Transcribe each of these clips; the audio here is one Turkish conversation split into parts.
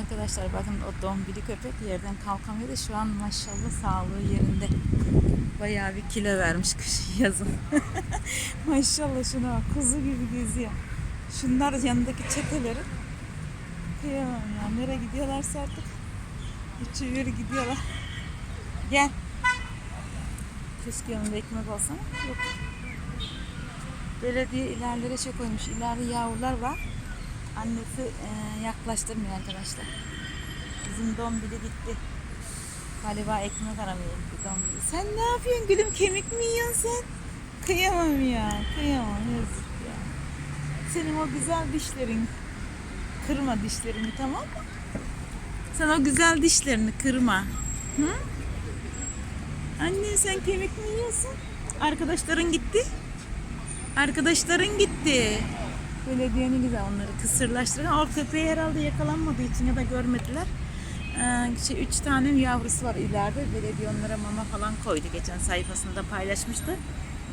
Arkadaşlar bakın o dombili köpek yerden kalkamıyor da şu an maşallah sağlığı yerinde. Bayağı bir kilo vermiş kış yazın. maşallah şuna bak kuzu gibi geziyor. Şunlar yanındaki çeteleri. Kıyamam ya. Nereye gidiyorlarsa artık. Üçü yürü gidiyorlar. Gel. Keşke yanında ekmek olsa. Yok. Belediye ilerlere şey koymuş. İleride yavrular var. Annesi e, yaklaştırmıyor arkadaşlar. Bizim dombili gitti. Galiba ekmek aramıyor dombili. Sen ne yapıyorsun gülüm? Kemik mi yiyorsun sen? Kıyamam ya. Kıyamam yazık ya. Senin o güzel dişlerin. Kırma dişlerini tamam mı? Sen o güzel dişlerini kırma. Hı? Anne sen kemik mi yiyorsun? Arkadaşların gitti. Arkadaşların gitti. Belediyenin güzel onları kısırlaştıran. O köpeği herhalde yakalanmadığı için ya da görmediler. Ee, şey, üç tane yavrusu var ileride. Belediye onlara mama falan koydu. Geçen sayfasında paylaşmıştı.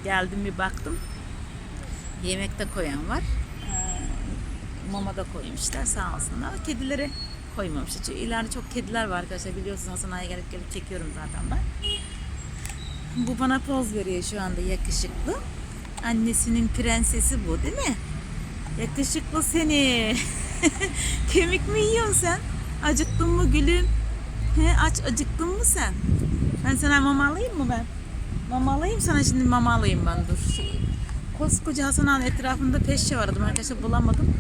Geldim bir baktım. Yemek de koyan var. Ee, mama da koymuşlar sağ olsunlar. Kedilere koymamışlar. Çünkü ileride çok kediler var arkadaşlar. Biliyorsunuz Hasan Ağa'ya gelip gelip çekiyorum zaten ben. Bu bana poz veriyor şu anda yakışıklı. Annesinin prensesi bu değil mi? Yakışıklı seni. Kemik mi yiyorsun sen? Acıktın mı gülüm? He, aç acıktın mı sen? Ben sana mama alayım mı ben? Mama alayım sana şimdi mama alayım ben dur. Koskoca Hasan Ağa'nın etrafında peşçe aradım arkadaşlar bulamadım.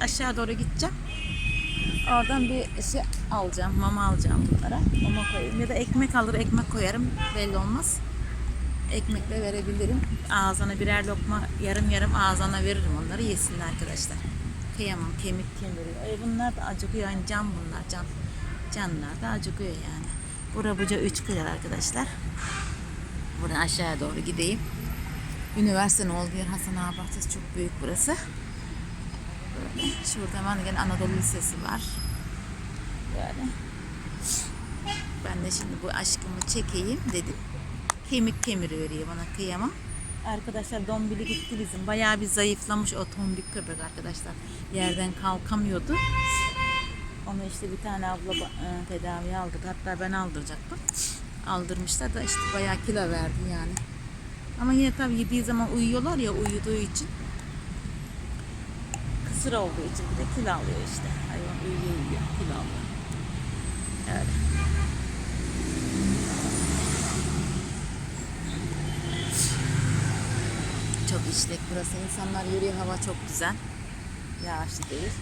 Aşağı doğru gideceğim. Oradan bir şey alacağım, mama alacağım bunlara. Mama koyayım ya da ekmek alır, ekmek koyarım. Belli olmaz. Ekmekle verebilirim. Ağzına birer lokma yarım yarım ağzına veririm onları yesinler arkadaşlar. Kıyamam kemik kemiriyor. Ay bunlar da acıkıyor yani can bunlar can. Canlar da acıkıyor yani. Bura buca 3 kıyar arkadaşlar. Buradan aşağıya doğru gideyim. Üniversitenin olduğu yer Hasan Ağa çok büyük burası. Böyle. Şurada hemen gene Anadolu Lisesi var. Böyle. Ben de şimdi bu aşkımı çekeyim dedim. Kemik kemiri veriyor bana kıyamam. Arkadaşlar dombili gitti bizim. Bayağı bir zayıflamış o tombik köpek arkadaşlar. Yerden kalkamıyordu. Onu işte bir tane abla e, tedaviye aldık. Hatta ben aldıracaktım. Aldırmışlar da işte bayağı kilo verdi yani. Ama yine tabii yediği zaman uyuyorlar ya uyuduğu için. Kısır olduğu için bir de kilo alıyor işte. Hayvan uyuyor uyuyor kilo alıyor. Öyle. Çok işlek burası. İnsanlar yürüyor. Hava çok güzel. Yağışlı değil.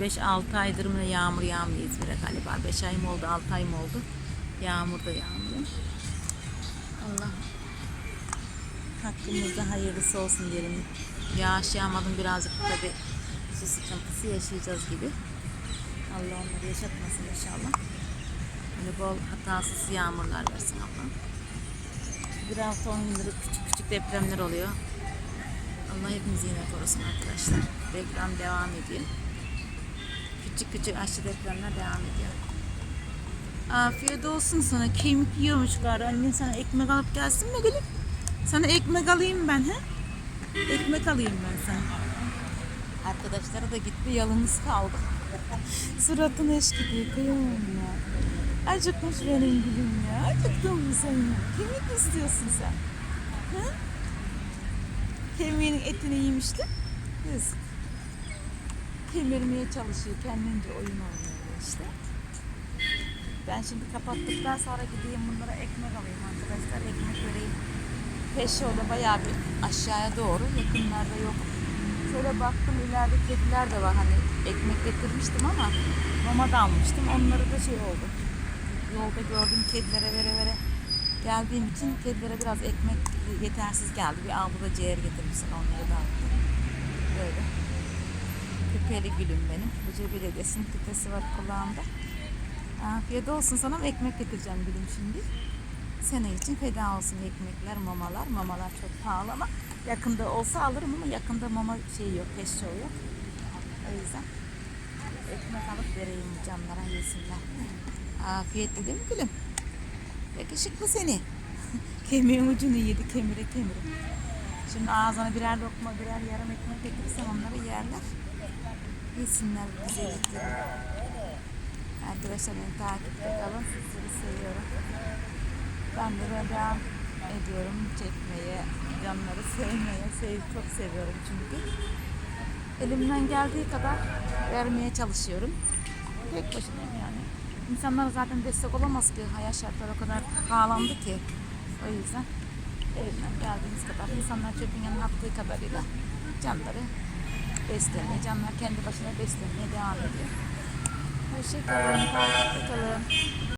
4-5-6 aydır mı yağmur yağmıyor İzmir'e galiba. 5 ay mı oldu, 6 ay mı oldu? Yağmur da yağmıyor. Allah hakkımızda hayırlısı olsun diyelim. Yağış yağmadım birazcık tabi su sıkıntısı yaşayacağız gibi. Allah onları yaşatmasın inşallah. Böyle bol hatasız yağmurlar versin Allah. Bir hafta 10 gündür küçük küçük depremler oluyor. Allah hepimizi yine korusun arkadaşlar. Deprem devam ediyor. Küçük küçük aşçı depremler devam ediyor. Afiyet olsun sana. Kemik yiyormuş gari. Annen sana ekmek alıp gelsin mi gülüm? Sana ekmek alayım ben he? Ekmek alayım ben sana. Arkadaşları da gitti yalnız kaldı. Suratın eş gidiyor. Kıyamam ya. Acıkmış benim gülüm ya. Acıktın mı sen ya? Kemik istiyorsun sen. Hı? Kemiğinin etini yemişti. Yazık. Kemirmeye çalışıyor. Kendince oyun oynuyor işte. Ben şimdi kapattıktan sonra gideyim bunlara ekmek alayım arkadaşlar. Ekmek vereyim. Peş yolda bayağı bir aşağıya doğru. Yakınlarda yok. Şöyle baktım ileride kediler de var. Hani ekmek getirmiştim ama mama da almıştım. Onları da şey oldu. Yolda gördüğüm kedilere vere vere geldiğim için kedilere biraz ekmek yetersiz geldi. Bir abla ciğer getirmişsin onları da attım. Böyle. Küpeli gülüm benim. Buca Belediyesi'nin küpesi var kulağımda. Afiyet olsun sana ekmek getireceğim gülüm şimdi. Sene için feda olsun ekmekler, mamalar. Mamalar çok pahalı ama yakında olsa alırım ama yakında mama şey yok, peşço yok. O yüzden ekmek alıp vereyim canlara yesinler. Afiyetli değil gülüm? Yakışıklı seni. Kemiğin ucunu yedi kemire kemire. Şimdi ağzına birer lokma birer yarım ekmek getirirsen onları yerler. Yesinler güzellikleri. Arkadaşlar beni takipte kalın. Sizleri seviyorum. Ben de böyle devam ediyorum çekmeye, canları sevmeye. Sev, çok seviyorum çünkü. Elimden geldiği kadar vermeye çalışıyorum. Tek başınayım yani. İnsanlar zaten destek olamaz ki. Hayat şartları o kadar pahalandı ki. O yüzden elimden geldiğimiz kadar insanlar çöpün yanına attığı kadarıyla canları beslemeye, canlar kendi başına beslemeye devam ediyor. Hoşçakalın, takipte kalın.